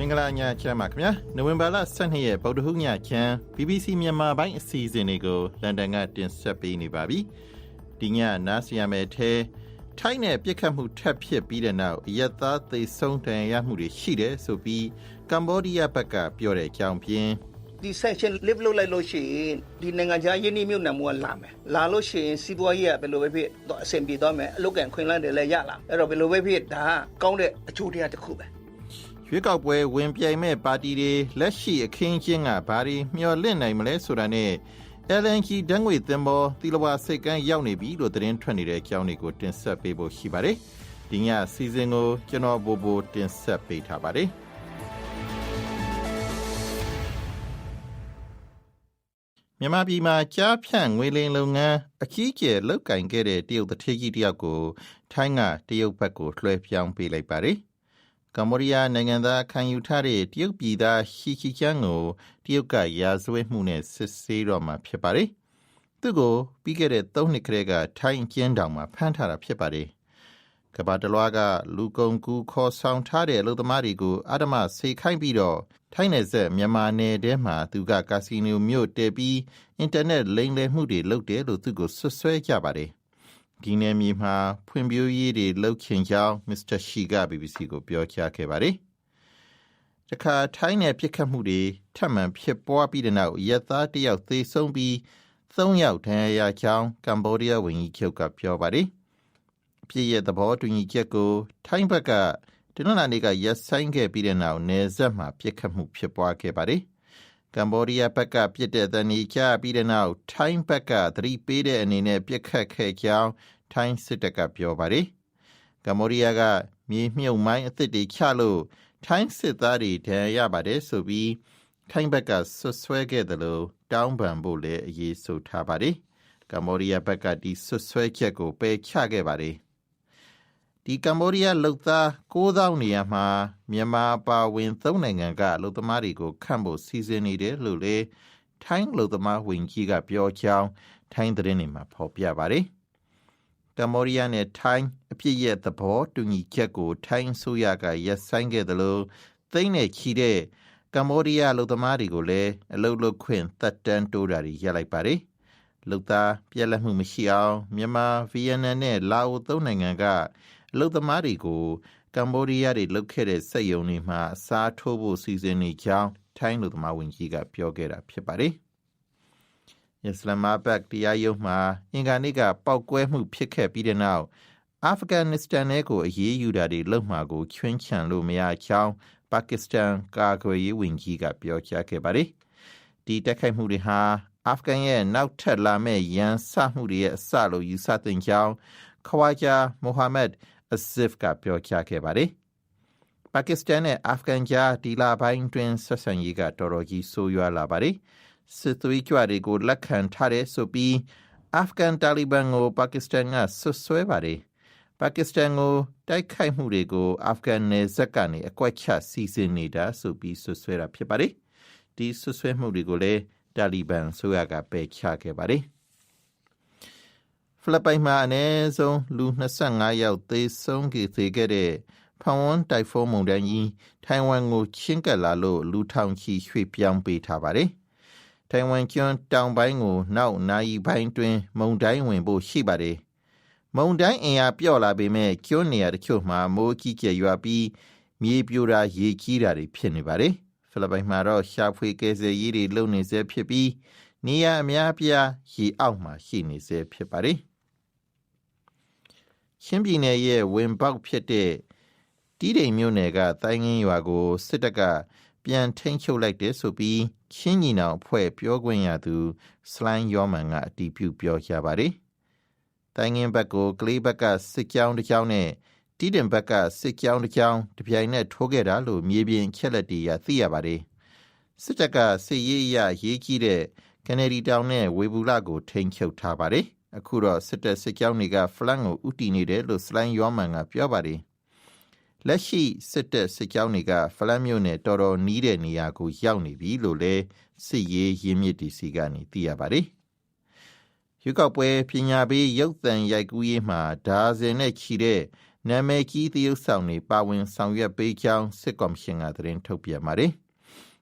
မင်္ဂလာညချမ်းပါခင်ဗျာနိုဝင်ဘာလ12ရက်ဗုဒ္ဓဟူးညချမ်း BBC မြန်မာပိုင်းအစီအစဉ်တွေကိုလန်ဒန်ကတင်ဆက်ပေးနေပါပြီဒီညနားဆင်ရမယ့်ထဲထိုင်းနဲ့ပြစ်ခတ်မှုထပ်ဖြစ်ပြီးတဲ့နောက်အရက်သားသေဆုံးဒဏ်ရာရမှုတွေရှိတယ်ဆိုပြီးကမ္ဘောဒီးယားဘက်ကပြောတဲ့အကြောင်းဖြင့်ဒီ section live လုပ်လိုက်လို့ရှိရင်ဒီနိုင်ငံခြားယင်းနှိမ့်မြုပ်နှံမှုကလာမယ်လာလို့ရှိရင်စီးပွားရေးကဘယ်လိုပဲဖြစ်တော့အဆင်ပြေသွားမယ်အလုပ်ကန်ခွင်လန်းတယ်လည်းရလာအဲ့တော့ဘယ်လိုပဲဖြစ်ဒါကကောင်းတဲ့အကျိုးတရားတစ်ခုပဲ ရွေးကောက်ပွဲဝင်ပြိုင်မဲ့ပါတီတွေလက်ရှိအခင်းချင်းကဘာတွေမျှော်လင့်နိုင်မလဲဆိုတာနဲ့ LNG ဓာတ်ငွေသင်္ဘောတီလဝါစိတ်ကမ်းရောက်နေပြီလို့သတင်းထွက်နေတဲ့အကြောင်းတွေကိုတင်ဆက်ပေးဖို့ရှိပါတယ်။ဒီညစီစဉ်ကိုကျွန်တော်ဘိုးဘိုးတင်ဆက်ပေးထားပါတယ်။မြန်မာပြည်မှာကြားဖြန့်ငွေလိမ်လုပ်ငန်းအကြီးအကျယ်လုပ်ကင်ခဲ့တဲ့တရုတ်တထေးကြီးတယောက်ကိုထိုင်းကတရုတ်ဘက်ကိုလွှဲပြောင်းပေးလိုက်ပါတယ်။ ကမ္ဘောဒီးယားနိုင်ငံသားခံယူထားတဲ့တရုတ်ပြည်သားရှီချီချန်းကိုတရုတ်ကရာဇဝတ်မှုနဲ့စစ်ဆေးတော့မှာဖြစ်ပါတယ်။သူ့ကိုပြီးခဲ့တဲ့၃နှစ်ကလေးကထိုင်းကျင်းတောင်မှာဖမ်းထားတာဖြစ်ပါတယ်။ကမ္ဘာတလွှားကလူကုန်ကူခေါ်ဆောင်ထားတဲ့အလုပ်သမားတွေကိုအဓမ္မစေခိုင်းပြီးတော့ထိုင်းနယ်စပ်မြန်မာနယ်ထဲမှာသူကကာစီနိုမြို့တည်ပြီးအင်တာနက်လိမ်လည်မှုတွေလုပ်တယ်လို့သူကိုဆွဆွဲကြပါတယ်။ ဒီနယ်မြေမှာဖွံ့ဖြိုးရေးတွေလှုပ်ချင်ကြောင်းမစ္စတာရှီက BBC ကိုပြောကြားခဲ့ပါတယ်။တခါထိုင်းနယ်ပြစ်ခတ်မှုတွေထပ်မံဖြစ်ပွားပြီးတဲ့နောက်ရက်သားတစ်ယောက်သေဆုံးပြီး၃ယောက်ဒဏ်ရာရကြောင်းကမ္ဘောဒီးယားဝန်ကြီးချုပ်ကပြောပါတယ်။အပြည့်ရဲ့သဘောတူညီချက်ကို ထိုင်းဘက်ကတနင်္လာနေ့ကရက်ဆိုင်ခဲ့ပြီးတဲ့နောက်နယ်စပ်မှာပြစ်ခတ်မှုဖြစ်ပွားခဲ့ပါတယ်။ ကမ္ဘောဒီးယားဘက်ကပြစ်တဲ့တန်ကြီးချပြီးတဲ့နောက်ထိုင်းဘက်ကသတိပေးတဲ့အနေနဲ့ပြစ်ခတ်ခဲ့ကြောင်းထိုင်းစစ်တပ်ကပြောပါတယ်။ကမ္ဘောဒီးယားကမြေမြုပ်မိုင်းအသစ်တွေချလို့ထိုင်းစစ်သားတွေဒဏ်ရာရပါတယ်ဆိုပြီးထိုင်းဘက်ကဆွဆွဲခဲ့တယ်လို့တောင်းပန်ဖို့လည်းအရေးဆိုထားပါတယ်။ကမ္ဘောဒီးယားဘက်ကဒီဆွဆွဲချက်ကိုပယ်ချခဲ့ပါတယ်။ ဒီကမ္ဘောဒီးယားလုံသား9000နေရာမှာမြန်မာပါဝင်၃နိုင်ငံကအလုံသမားတွေကိုခန့်ဖို့စီစဉ်နေတယ်လို့လေထိုင်းလုံသမားဝင်ကြီးကပြောကြောင်းထိုင်းသတင်းတွေမှာဖော်ပြပါတယ်။ကမ္ဘောဒီးယားနဲ့ထိုင်းအပြစ်ရဲ့သဘောတူညီချက်ကို ထိုင်းဆိုရကရက်ဆိုင်ခဲ့တယ်လို့သိမ့်နဲ့ချီတဲ့ကမ္ဘောဒီးယားလုံသမားတွေကိုလည်းအလုတ်လုတ်ခွင့်သက်တမ်းတိုးတာတွေရပ်လိုက်ပါတယ်။လုံသားပြက်လက်မှုမရှိအောင်မြန်မာဗီယက်နမ်နဲ့လာအိုသုံးနိုင်ငံက အလုတ်သမားတွေကိုကမ္ဘောဒီးယားတွေလုတ်ခဲ့တဲ့စက်ယုံတွေမှာအစားထိုးဖို့စီစဉ်နေကြောင်းထိုင်းလူသမားဝင်ကြီးကပြောခဲ့တာဖြစ်ပါတယ်။အစ္စလာမာဘတ်တရားရုံးမှာအင်္ဂါနေ့ကပောက်ကွဲမှုဖြစ်ခဲ့ပြီးတဲ့နောက်အာဖဂန်နစ္စတန်နဲ့ကိုအရေးယူတာတွေလုပ်မှာကိုချွင်းချံလို့မရကြောင်းပါကစ္စတန်ကာကွယ်ရေးဝန်ကြီးကပြောကြားခဲ့ပါတယ်။ဒီတိုက်ခိုက်မှုတွေဟာအာဖဂန်ရဲ့နောက်ထပ်လာမဲ့ရန်စမှုတွေရဲ့အစလို့ယူဆသင့်ကြောင်းခွာဂျာမိုဟာမက် အဇစ်ကပြောကြားခဲ့ပါတယ်။ပါကစ္စတန်နဲ့အာဖဂန်ကြားဒီလာပိုင်းတွင်ဆက်ဆံရေးကတော်တော်ကြီးဆိုးရွားလာပါတယ်။စစ်သွေးကြွတွေကိုလက်ခံထားတဲ့ဆိုပြီးအာဖဂန်တာလီဘန်ကိုပါကစ္စတန်ကဆွဆွဲပါတယ်။ပါကစ္စတန်ကိုတိုက်ခိုက်မှုတွေကိုအာဖဂန်နယ်စပ်ကနေအကွက်ချစီစဉ်နေတာဆိုပြီးဆွဆွဲတာဖြစ်ပါတယ်။ဒီဆွဆွဲမှုတွေကိုလည်းတာလီဘန်ဆိုရကပယ်ချခဲ့ပါတယ်။ ဖိလစ်ပိုင်မှာအနည်းဆုံးလူ25ယောက်သေဆုံးခဲ့သေးခဲ့တဲ့ဖန်ဝန်းတိုင်ဖုန်းမုန်တိုင်းကြီးထိုင်ဝမ်ကိုချင်းကပ်လာလို့လူထောင်ချီရွှေ့ပြောင်းပေးထားပါတယ်။ထိုင်ဝမ်ကျွန်းတောင်ပိုင်းကိုနောက်နာရီပိုင်းတွင် မုန်တိုင်းဝင်ဖို့ရှိပါတယ်။မုန်တိုင်းအင်အားပြော့လာပေမဲ့ကျွန်းနေရာတချို့မှာမိုးကြီးကျယ်ရွာပြီးမြေပြိုတာရေကြီးတာတွေဖြစ်နေပါတယ်။ဖိလစ်ပိုင်မှာတော့ရှာဖွေကယ်ဆယ်ရေးတွေလုပ်နေဆဲဖြစ်ပြီးနေရာအများအပြားရေအောက်မှာရှိနေဆဲဖြစ်ပါတယ်။ ချင်းပြည်နယ်ရဲ့ဝင်ပေါက်ဖြစ်တဲ့တီးတိမ်မြို့နယ်ကတိုင်းငင်းရွာကိုစစ်တပ်ကပြန်ထိန်းချုပ်လိုက်တယ်ဆိုပြီးချင်းညီနောင်အဖွဲ့ပြောခွင့်ရသူစလိုင်းယောမန်ကအတီးပြုပြောကြပါတယ်။တိုင်းငင်းဘက်ကိုကလေးဘက်ကစစ်ကြောင်းတစ်ကြောင်းနဲ့တီးတင်ဘက်ကစစ်ကြောင်းတစ်ကြောင်းတပြိုင်နက်ထိုးခဲ့တာလို့မြေပြင်ချက်လက်တီးရသိရပါတယ်။စစ်တပ်ကစစ်ရေးအရရေးကြီးတဲ့ကကနေဒီတောင်နဲ့ဝေဘူးလကိုထိန်းချုပ်ထားပါတယ် အခုတော့စစ်တပ်စစ်ကြောင်းတွေကဖလန်ကိုဥတီနေတယ်လို့စလိုင်းယောမန်ကပြောပါတယ်လက်ရှိစစ်တပ်စစ်ကြောင်းတွေကဖလန်မြို့နယ်တော်တော်နီးတဲ့နေရာကိုရောက်နေပြီလို့လည်းစစ်ရေးရင်းမြစ်တီစီကနေသိရပါတယ်ရွေးကောက်ပွဲပညာပေးရုပ်သံရိုက်ကူးရေးမှာဒါဇင်နဲ့ချီတဲ့နာမည်ကြီးသရုပ်ဆောင်တွေပါဝင်ဆောင်ရွက်ပေးကြောင်းစစ်ကော်မရှင်ကသတင်းထုတ်ပြန်ပါတယ်။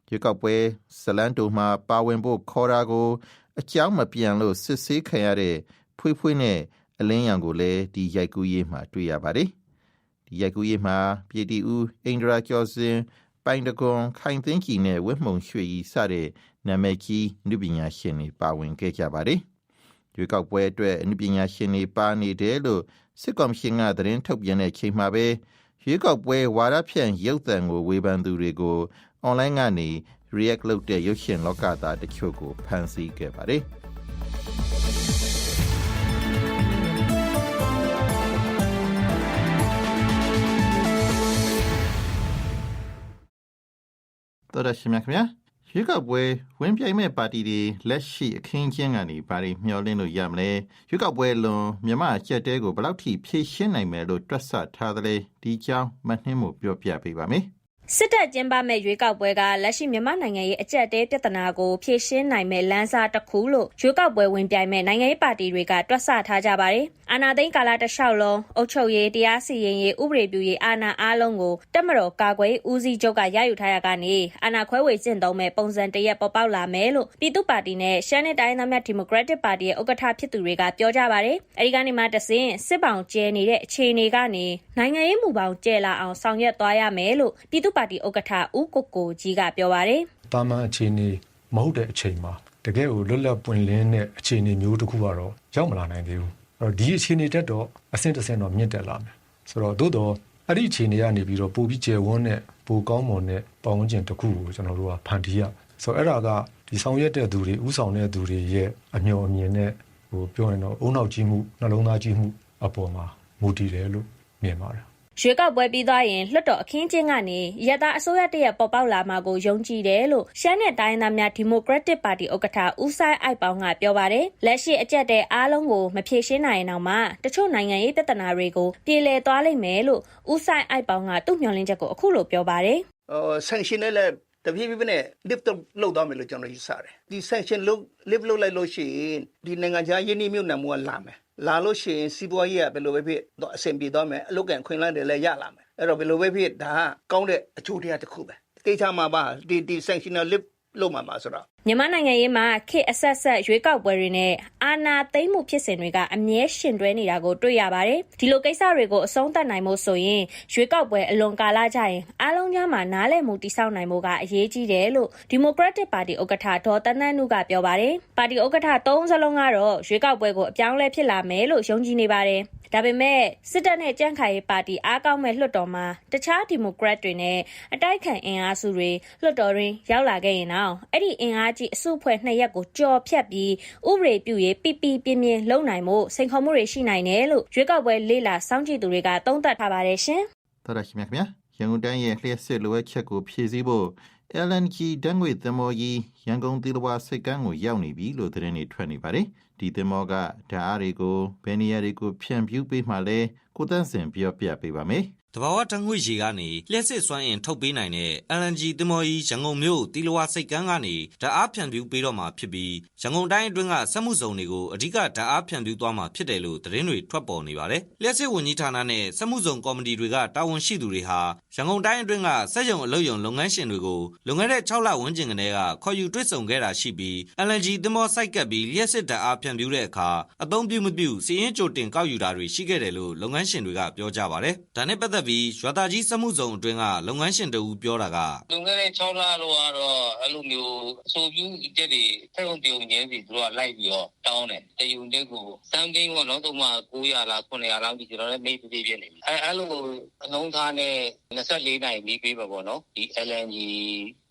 ရွေးကောက်ပွဲဇလန်တိုမှာပါဝင်ဖို့ခေါ်တာကို အကြောင်းမပြန်လို့စစ်ဆေးခံရတဲ့ဖွေးဖွေးနဲ့အလင်းရောင်ကိုလည်းဒီရိုက်ကူးရေးမှာတွေ့ရပါတယ်။ဒီရိုက်ကူးရေးမှာပြည်တီဦးအိန္ဒရာကျော်စင်ပိုင်တကွန်ခိုင်သိန်းကြီးနဲ့ဝက်မှုံရွှေကြီးစတဲ့နာမည်ကြီးနုပညာရှင်တွေပါဝင်ခဲ့ကြပါတယ်။ရွေးကောက်ပွဲအတွက်အနုပညာရှင်တွေပါနေတယ်လို့စစ်ကော်မရှင်ကသတင်းထုတ်ပြန်တဲ့ချိန်မှာပဲရွေးကောက်ပွဲဝါဒဖြန့်ရုပ်သံကိုဝေဖန်သူတွေကိုအွန်လိုင်းကနေ react လုပ်တဲ့ရုပ်ရှင်လောကသားတချို့ကိုဖမ်းဆီးခဲ့ပါတယ်တော်ရရှိမြခင်ဗျာရွေးကောက်ပွဲဝင်ပြိုင်မဲ့ပါတီတွေလက်ရှိအခင်းကျင်းကနေဘာတွေမျှော်လင့်လို့ရမလဲရွေးကောက်ပွဲလွန်မြမအချက်တဲကိုဘယ်လောက်ထိဖြည့်ရှင်းနိုင်မယ်လို့တွက်ဆထားသလဲဒီကြောင်းမနှင်းမှုပြောပြပေးပါမယ် စစ်တပ်ကျင်းပမဲ့ရွေးကောက်ပွဲကလက်ရှိမြန်မာနိုင်ငံရဲ့အကြက်တဲပြဿနာကိုဖြေရှင်းနိုင်မဲ့လမ်းစာတစ်ခုလို့ရွေးကောက်ပွဲဝင်ပြိုင်မဲ့နိုင်ငံရေးပါတီတွေကတွက်ဆထားကြပါတယ်။အာဏာသိမ်းကာလတစ်လျှောက်လုံးအုပ်ချုပ်ရေးတရားစီရင်ရေးဥပဒေပြုရေးအာဏာအားလုံးကိုတက်မတော်ကာကွယ်ဦးစီးချုပ်ကရယူထားရကနေအာဏာခွဲဝေကျင့်သုံးမဲ့ပုံစံတရက်ပေါ်ပေါက်လာမယ်လို့ပြည်သူ့ပါတီနဲ့ရှမ်းနယ်တိုင်းသားများဒီမိုကရက်တစ်ပါတီရဲ့ဥက္ကဋ္ဌဖြစ်သူတွေကပြောကြပါတယ်။အဲဒီကနေမှတဆင့်စစ်ပောင်ကျဲနေတဲ့အခြေအနေကနေနိုင်ငံရေးမူပေါင်းကျဲလာအောင်ဆောင်ရွက်သွားရမယ်လို့ပြည်သူ့ပါတီဥက္ကဋ္ဌဦးကိုကိုကြီးကပြောပါတယ်။တာမန်အခြေအနေမဟုတ်တဲ့အချိန်မှာတကယ်ကိုလွတ်လပ်ပွင့်လင်းတဲ့အခြေအနေမျိုးတစ်ခုကတော့ရောက်မလာနိုင်သေးဘူး။အဲ့တော့ဒီအခြေအနေတက်တော့အဆင့်တစ်ဆင့်တော့မြင့်တက်လာမယ်။ဆိုတော့သို့တော့အဲ့ဒီအခြေအနေကနေပြီးတော့ပိုပြီးကျယ်ဝန်းတဲ့ပိုကောင်းမွန်တဲ့ပတ်ဝန်းကျင်တစ်ခုကိုကျွန်တော်တို့ကဖန်တီးရ။ဆိုတော့အဲ့ဒါကဒီဆောင်ရွက်တဲ့သူတွေဥဆောင်တဲ့သူတွေရဲ့အမျှော်အမြင်နဲ့ဟိုပြောရင်တော့အုံနောက်ကြီးမှုနှလုံးသားကြီးမှုအပေါ်မှာမူတည်တယ်လို့မြင်ပါတယ် ရွေးကောက်ပွဲပြီးသွားရင်လွှတ်တော်အခင်းကျင်းကနေရတာအစိုးရတရက်ပေါ်ပေါက်လာမှာကိုယုံကြည်တယ်လို့ရှမ်းနယ်တိုင်းသားများဒီမိုကရက်တစ်ပါတီဥက္ကဋ္ဌဦးဆိုင်အိုက်ပေါင်းကပြောပါတယ်။လက်ရှိအကြက်တဲ့အားလုံးကိုမဖြေရှင်းနိုင်အောင်မှတချို့နိုင်ငံရေးပြဿနာတွေကိုပြေလည်သွားလိမ့်မယ်လို့ဦးဆိုင်အိုက်ပေါင်းကသူ့မျှော်လင့်ချက်ကိုအခုလိုပြောပါတယ်။ဟို sanction နဲ့လည်းတပြေးပြေးနဲ့ lift လုပ်သွားမယ်လို့ကျွန်တော်ယူဆတယ်။ဒီ sanction လုပ် lift လုပ်လိုက်လို့ရှိရင်ဒီနိုင်ငံခြားယင်းနှိမ့်မြုပ်နှံမှုကလာမယ် လာလို့ရှိရင်စီးပွားရေးကဘယ်လိုပဲဖြစ်တော့အဆင်ပြေသွားမယ်အလုပ်ကန်ခွင့်လန်းတယ်လည်းရလာမယ်အဲ့တော့ဘယ်လိုပဲဖြစ်ဒါကကောင်းတဲ့အကျိုးတရားတစ်ခုပဲကိစ္စမှာပါဒီဒီ sanctional list လုပ်မှာပါဆိုတော့ မြန်မာနိုင်ငံရေးမှာခေတ်အဆက်ဆက်ရွေးကောက်ပွဲတွေနဲ့အာဏာသိမ်းမှုဖြစ်စဉ်တွေကအမြဲရှင်တွဲနေတာကိုတွေ့ရပါတယ်။ဒီလိုကိစ္စတွေကိုအဆုံးသတ်နိုင်ဖို့ဆိုရင်ရွေးကောက်ပွဲအလွန်ကာလကြာရင်အားလုံးကြားမှာနားလည်မှုတိစောက်နိုင်ဖို့ကအရေးကြီးတယ်လို့ဒီမိုကရက်တစ်ပါတီဥက္ကဋ္ဌဒေါ်တန်းတန်းနုကပြောပါတယ်။ပါတီဥက္ကဋ္ဌ၃စလုံးကတော့ရွေးကောက်ပွဲကိုအပြောင်းလဲဖြစ်လာမယ်လို့ယုံကြည်နေပါတယ်။ဒါပေမဲ့စစ်တပ်နဲ့ကြန့်ခိုင်ရေးပါတီအားကောင်းမဲ့လွှတ်တော်မှာတခြားဒီမိုကရက်တွေနဲ့အတိုက်ခံအင်အားစုတွေလွှတ်တော်ရင်းရောက်လာခဲ့ရင်တော့အဲ့ဒီအင်အားကြီးအစုအဖွဲ့နှစ်ရက်ကိုကြော်ဖြတ်ပြီးဥပဒေပြုရေးပြပြပြင်းပြင်းလုပ်နိုင်မှုစိန်ခေါ်မှုတွေရှိနိုင်တယ်လို့ရွေးကောက်ပွဲလေးလာစောင့်ကြည့်သူတွေကသုံးသပ်ထားပါတယ်ရှင်။တော်ရရှိမြခင်ဗျာရန်ကုန်တိုင်းရဲ့လျှက်စစ်လိုအပ်ချက်ကိုဖြည့်ဆည်းဖို့ LNG ဓာတ်ငွေသင်္ဘောကြီးရန်ကုန်သီလဝါစိတ်ကမ်းကိုရောက်နေပြီလို့သတင်းတွေထွက်နေပါတယ်။ဒီသင်္ဘောကဓာတ်အားတွေကိုဘယ်နေရာတွေကိုဖြန့်ဖြူးပေးမှလဲကိုတန်းစင်ပြောပြပေးပါမယ်။ တဘာဝတငွေရေကနေလျှက်စစ်စွမ်းအင်ထုတ်ပေးနိုင်တဲ့ LNG သင်္ဘောကြီးရန်ကုန်မြို့တီလဝါစိတ်ကမ်းကနေဓာတ်အားဖြန့်ဖြူးပေးတော့မှာဖြစ်ပြီးရန်ကုန်တိုင်းအတွင်းကစက်မှုဇုံတွေကိုအဓိကဓာတ်အားဖြန့်ဖြူးသွားမှာဖြစ်တယ်လို့သတင်းတွေထွက်ပေါ်နေပါတယ်။လျှက်စစ်ဝန်ကြီးဌာနနဲ့စက်မှုဇုံကော်မတီတွေကတာဝန်ရှိသူတွေဟာရန်ကုန်တိုင်းအတွင်းကစက်ရုံအလုပ်ရုံလုပ်ငန်းရှင်တွေကိုလွန်ခဲ့တဲ့6လဝန်းကျင်ကတည်းကခေါ်ယူတွေ့ဆုံခဲ့တာရှိပြီး LNG သင်္ဘောစိုက်ကပ်ပြီးလျှက်စစ်ဓာတ်အားဖြန့်ဖြူးတဲ့အခါအသုံးပြုမပြုစီးရင်ကြိုတင်ကောက်ယူတာတွေရှိခဲ့တယ်လို့လုပ်ငန်းရှင်တွေကပြောကြပါတယ်။ဒါနဲ့ပတ်သက်ပြီးရွာသားကြီးစက်မှုဇုံအတွင်းကလုပ်ငန်းရှင်တဦးပြောတာကလွန်ခဲ့တဲ့6လလောက်ကတော့အဲ့လိုမျိုးအဆိုပြုချက်တွေဖက်ုံပြုံရင်းစီသူတို့ကလိုက်ပြီးတော့တောင်းတယ်တယူတက်ကိုစမ်းသိန်းကတော့တော့မှ900လား900လောက်ကြီးကျွန်တော်လည်းမေးပြေးပြနေပြီအဲ့အဲ့လိုအနှုံးသားနဲ့24နိုင်ပြီးပြေးပါပေါ့နော်ဒီ LNG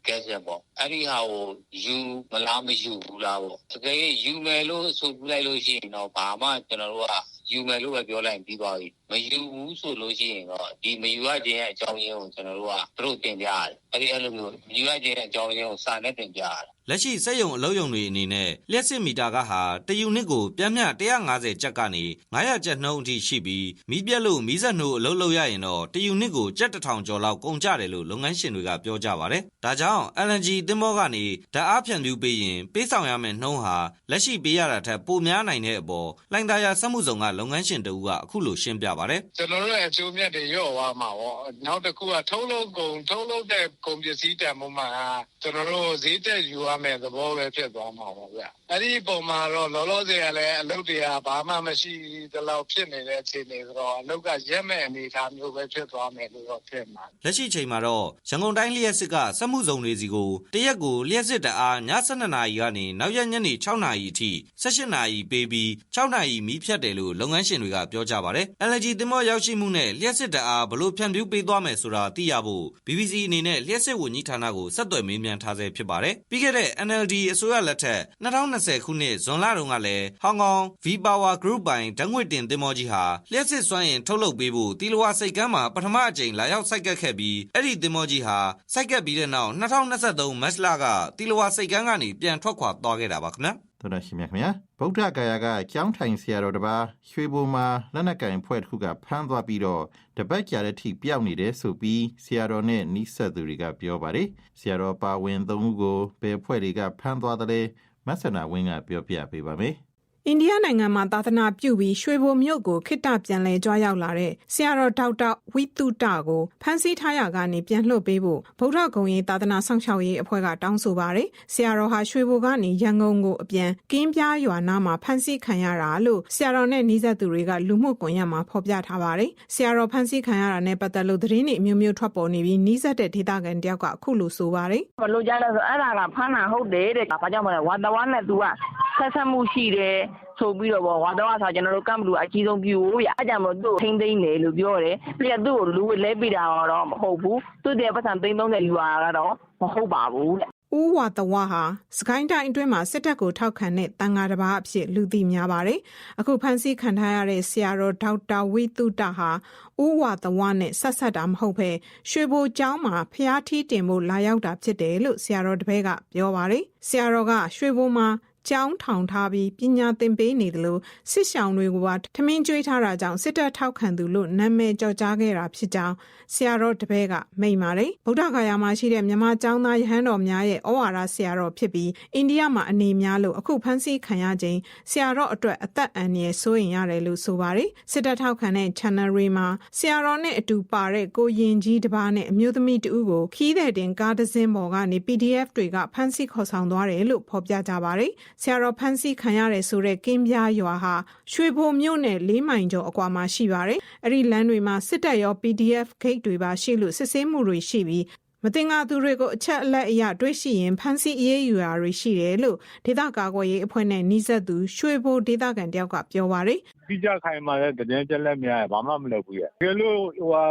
ကဲဆက်ပေါ့အဲ့ဒီဟာကိုယူမလားမယူဘူးလားပေါ့တကယ်ယူမယ်လို့ဆိုပြလိုက်လို့ရှိရင်တော့ဘာမှကျွန်တော်တို့က ယူမယ်လို့ပဲပြောလိုက်ပြီးသွားပြီမယူဘူးဆိုလို့ရှိရင်တော့ဒီမယူရခြင်းရဲ့အကြောင်းရင်းကိုကျွန်တော်တို့ကသူတို့တင်ပြရတယ်အဲ့ဒီအဲ့လိုမျိုးမယူရခြင်းရဲ့အကြောင်းရင်းကိုစာနဲ့တင်ပြရတယ် လက်ရှိစက်ရုံအလုပ်ရုံတွေအနေနဲ့လျှက်စစ်မီတာကဟာတယူနစ်ကိုပြန်မျှ150ကျပ်ကနေ900ကျပ်နှုန်းအထိရှိပြီးမီးပြက်လို့မီးစက်နှိုးအလုပ်လုပ်ရရင်တော့တယူနစ်ကိုကျပ်တစ်ထောင်ကျော်လောက်ကုန်ကျတယ်လို့လုပ်ငန်းရှင်တွေကပြောကြပါတယ်။ဒါကြောင့် LNG သင်္ဘောကနေဓာတ်အားဖြန့်ဖြူးပေးရင်ပေးဆောင်ရမယ့်နှုန်းဟာလက်ရှိပေးရတာထက်ပိုများနိုင်တဲ့အပေါ်လိုင်သာယာစက်မှုဆောင်ကလုပ်ငန်းရှင်တဦးကအခုလိုရှင်းပြပါတယ်။ကျွန်တော်တို့ရဲ့အကျိုးမြတ်တွေရော့သွားမှာပေါ့နောက်တစ်ခုကထုတ်လုပ်ကုန်ထုတ်လုပ်တဲ့ကုန်ပစ္စည်းတန်ဖိုးမှာကျွန်တော်တို့ဈေးတက်ယူရမယ့်သဘောပဲဖြစ်သွားမှာပေါ့ဗျအဲ့ဒီပုံမှာတော့လောလောဆယ်ကလည်းအလုပ်တွေကဘာမှမရှိသလောက်ဖြစ်နေတဲ့အခြေအနေဆိုတော့အလုပ်ကရက်မဲ့အနေအထားမျိုးပဲဖြစ်သွားမယ်လို့တော့ဖြစ်မှာလက်ရှိချိန်မှာတော့ရန်ကုန်တိုင်းလျှက်စစ်ကစက်မှုစုံတွေစီကိုတရက်ကိုလျှက်စစ်တအားည7:00နာရီကနေနောက်ရက်ညနေ6:00နာရီအထိ18:00နာရီပေးပြီး6:00နာရီမီးဖြတ်တယ်လို့လုပ်ငန်းရှင်တွေကပြောကြပါတယ်။ LNG သင်္ဘောရောက်ရှိမှုနဲ့လျှက်စစ်တအားဘလို့ဖြန့်ဖြူးပေးသွားမယ်ဆိုတာသိရဖို့ BBC အနေနဲ့လျှက်စစ်ဝန်ကြီးဌာနကိုဆက်သွယ်မေးမြန်းထားဆဲဖြစ်ပါတယ်။ပြီးခဲ့တဲ့ NLD အစိုးရလက်ထက်2020ခုနှစ်ဇွန်လတုန်းကလည်းဟောင်ကောင် V Power Group ပိုင်ဓာတ်ငွေ့တင်သင်္ဘောကြီးဟာလျှက်စစ်စွမ်းအင်ထုတ်လုပ်ပေးဖို့တီလဝါစိတ်ကမ်းမှာပထမအကြိမ်လာရောက်စိုက်ကပ်ခဲ့ပြီးအဲ့ဒီသင်္ဘောကြီးဟာစိုက်ကပ်ပြီးတဲ့နောက်2023မတ်လကတီလဝါစိတ်ကမ်းကနေပြန်ထွက်ခွာသွားခဲ့တာပါခင်ဗျာသောတာရှင်များခင်ဗျာဗုဒ္ဓဂယာကကျောင်းထိုင်ဆရာတော်တစ်ပါးရွှေဘုံမှာလက်နက်ကင်ဖွဲ့တစ်ခုကဖမ်းသွားပြီးတော့တပတ်ကြာတဲ့အထိပျောက်နေတယ်ဆိုပြီးဆရာတော်နဲ့နီးစပ်သူတွေကပြောပါတယ်ဆရာတော်ပါဝင်သုံးဦးကိုဘယ်ဖွဲ့တွေကဖမ်းသွားတယ်လဲမဆနာဝင်းကပြောပြပေးပါမယ် အိန္ဒိယနိုင်ငံမှာသာသနာပြုပြီးရွှေဘိုမြို့ကိုခိတ္တပြန်လည်ကြွားရောက်လာတဲ့ဆရာတော်ဒေါက်တာဝိတုတကိုဖမ်းဆီးထားရကနေပြန်လွှတ်ပေးဖို့ဗုဒ္ဓဂုံရေးသာသနာဆောင်ရှောက်ရေးအဖွဲ့ကတောင်းဆိုပါတယ်။ဆရာတော်ဟာရွှေဘိုကနေရန်ကုန်ကိုအပြန်ကင်းပြားရွာနားမှာဖမ်းဆီးခံရတာလို့ဆရာတော်နဲ့နှီးဆက်သူတွေကလူမှုကွန်ရက်မှာဖော်ပြထားပါတယ်။ဆရာတော်ဖမ်းဆီးခံရတာနဲ့ပတ်သက်လို့သတင်းတွေအမျိုးမျိုးထွက်ပေါ်နေပြီးနှီးဆက်တဲ့ဒေသခံတယောက်ကအခုလိုဆိုပါတယ်။ဘယ်လိုကြလဲဆိုအဲ့ဒါကဖမ်းတာဟုတ်တယ်တဲ့။ဘာကြောင့်မလဲဝါတဝါနဲ့ तू က ဆက်ဆက်မှုရှိတယ်ဆိုပြီးတော့ပေါ့ဝါတဝါဆိုကျွန်တော်တို့ကမ်ဘလူအကြီးဆုံးပြူကိုရအဲ့ကြောင့်မလို့သူ့ကိုထိမ့်သိမ့်တယ်လို့ပြောတယ်။ပြီးတော့သူ့ကိုလူလဲပေးတာတော့မဟုတ်ဘူး။သူ့တဲ့ပတ်စံသိန်း30လူတာကတော့မဟုတ်ပါဘူးတဲ့ဦးဝါတဝါဟာစကိုင်းတိုင်းအတွင်းမှာစစ်တပ်ကိုထောက်ခံတဲ့တန်ဃာတစ်ပါးအဖြစ်လူသိများပါတယ်။အခုဖမ်းဆီးခံထားရတဲ့ဆရာတော်ဒေါက်တာဝိတုတဟာဦးဝါတဝါနဲ့ဆက်ဆက်တာမဟုတ်ဘဲရွှေဘိုကျောင်းမှာဖျားထီးတင်ဖို့လာရောက်တာဖြစ်တယ်လို့ဆရာတော်တပည့်ကပြောပါတယ်။ဆရာတော်ကရွှေဘိုမှာ ကျောင်းထောင်ထားပြီးပညာသင်ပေးနေတယ်လို့စစ်ဆောင်တွေကိုပါထမင်းကျွေးထားတာကြောင့်စစ်တပ်ထောက်ခံသူလို့နာမည်ကြော်ကြားခဲ့တာဖြစ်ကြောင်းဆရာတော်တပည့်ကမိန့်ပါတယ်ဗုဒ္ဓဂါယာမှာရှိတဲ့မြန်မာကျောင်းသားယဟန်တော်များရဲ့ဩဝါဒဆရာတော်ဖြစ်ပြီးအိန္ဒိယမှာအနေများလို့အခုဖမ်းဆီးခံရခြင်းဆရာတော်အတွက်အသက်အန္တရာယ်စိုးရင်ရတယ်လို့ဆိုပါတယ်စစ်တပ်ထောက်ခံတဲ့ channel တွေမှာဆရာတော်နဲ့အတူပါတဲ့ကိုရင်ကြီးတစ်ပါးနဲ့အမျိုးသမီးတဦးကိုခီးတဲ့တင်ကားတစ်စင်းပေါ်ကနေ PDF တွေကဖမ်းဆီးခေါ်ဆောင်သွားတယ်လို့ဖော်ပြကြပါတယ်ဆရာတော်ဖမ်းဆီးခံရတယ်ဆိုတဲ့ကင်းပြားရွာဟာရွှေဘိုမြို့နယ်၄မိုင်ကျော်အကွာမှာရှိပါတယ်အဲ့ဒီလမ်းတွေမှာစစ်တပ်ရော PDF ဂိတ်တွေပါရှိလို့စစ်ဆေးမှုတွေရှိပြီးမတင်ငါသူတွေကိုအချက်အလက်အရတွေ့ရှိရင်ဖမ်းဆီးအရေးယူရာတွေရှိတယ်လို့ဒေသကာကွယ်ရေးအဖွဲ့နဲ့နှိစက်သူရွှေဘိုဒေသခံတယောက်ကပြောပါတယ်ပြီးကြခိုင်မှာလည်းတည်င်းချက်လက်မရဘာမှမလုပ်ဘူးရဲ့တကယ်လို့ဟိုဟာ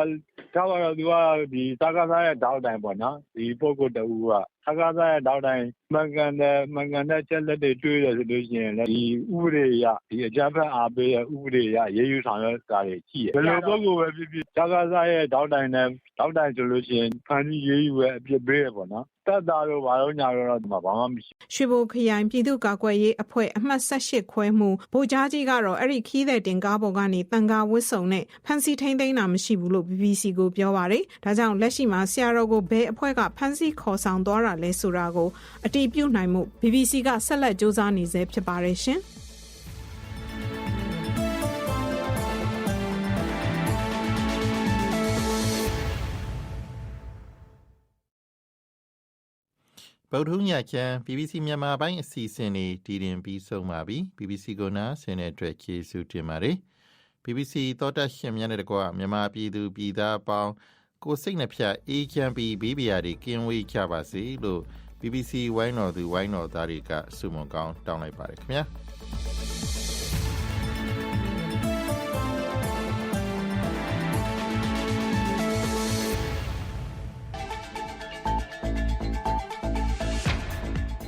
ထားပါတော့သူကဒီစကားသားရဲ့တောက်တိုင်ပေါ့နော်ဒီပုဂ္ဂိုလ်တူက စကားသားရဲ့တောက်တိုင်မှန်ကန်တဲ့မှန်ကန်တဲ့ချက်လက်တွေတွေ့ရဆိုလို့ရှိရင်လည်းဒီဥပဒေရဒီအကြမ်းဖက်အားပေးရဲ့ဥပဒေရရေးယူဆောင်ရွက်တာတွေရှိတယ်ဘယ်လိုပုဂ္ဂိုလ်ပဲဖြစ်ဖြစ်စကားသားရဲ့တောက်တိုင်နဲ့တောက်တိုင်ဆိုလို့ရှိရင်ဖန်ပြီးရေးယူရဲ့အပြစ်ပေးရပေါ့နော် တတ်တာတော့ဘာလို့ညာတော့ဒီမှာဘာမှမရှိရွှေဘိုခရိုင်ပြည်သူ့ကာကွယ်ရေးအဖွဲ့အမှတ်18ခွဲမှုဗိုလ်ကြားကြီးကတော့အဲ့ဒီခီးတဲ့တင်ကားပေါ်ကနေတန်ကားဝစ်စုံနဲ့ဖမ်းဆီးထိန်းသိမ်းတာမရှိဘူးလို့ BBC ကိုပြောပါတယ်။ဒါကြောင့်လက်ရှိမှာဆရာတော်ကိုဘယ်အဖွဲ့ကဖမ်းဆီးခေါ်ဆောင်သွားတာလဲဆိုတာကိုအတည်ပြုနိုင်မှု BBC ကဆက်လက်စ조사နေဆဲဖြစ်ပါတယ်ရှင်။ ဗုဒ္ဓညချမ်း BBC မြန်မာပိုင်းအစီအစဉ်တွေတည်တင်ပြီးဆုံးပါပြီ BBC ကိုနားဆင်တဲ့အတွက်ကျေးဇူးတင်ပါတယ် BBC သောတာရှင်များနဲ့တကွမြန်မာပြည်သူပြည်သားအပေါင်းကိုယ်စိတ်နှဖျက်အေးချမ်းပြီးဘေးပရာတွေကင်းဝေးကြပါစေလို့ BBC ဝိုင်းတော်သူဝိုင်းတော်သားတွေကဆုမွန်ကောင်းတောင်းလိုက်ပါတယ်ခင်ဗျာ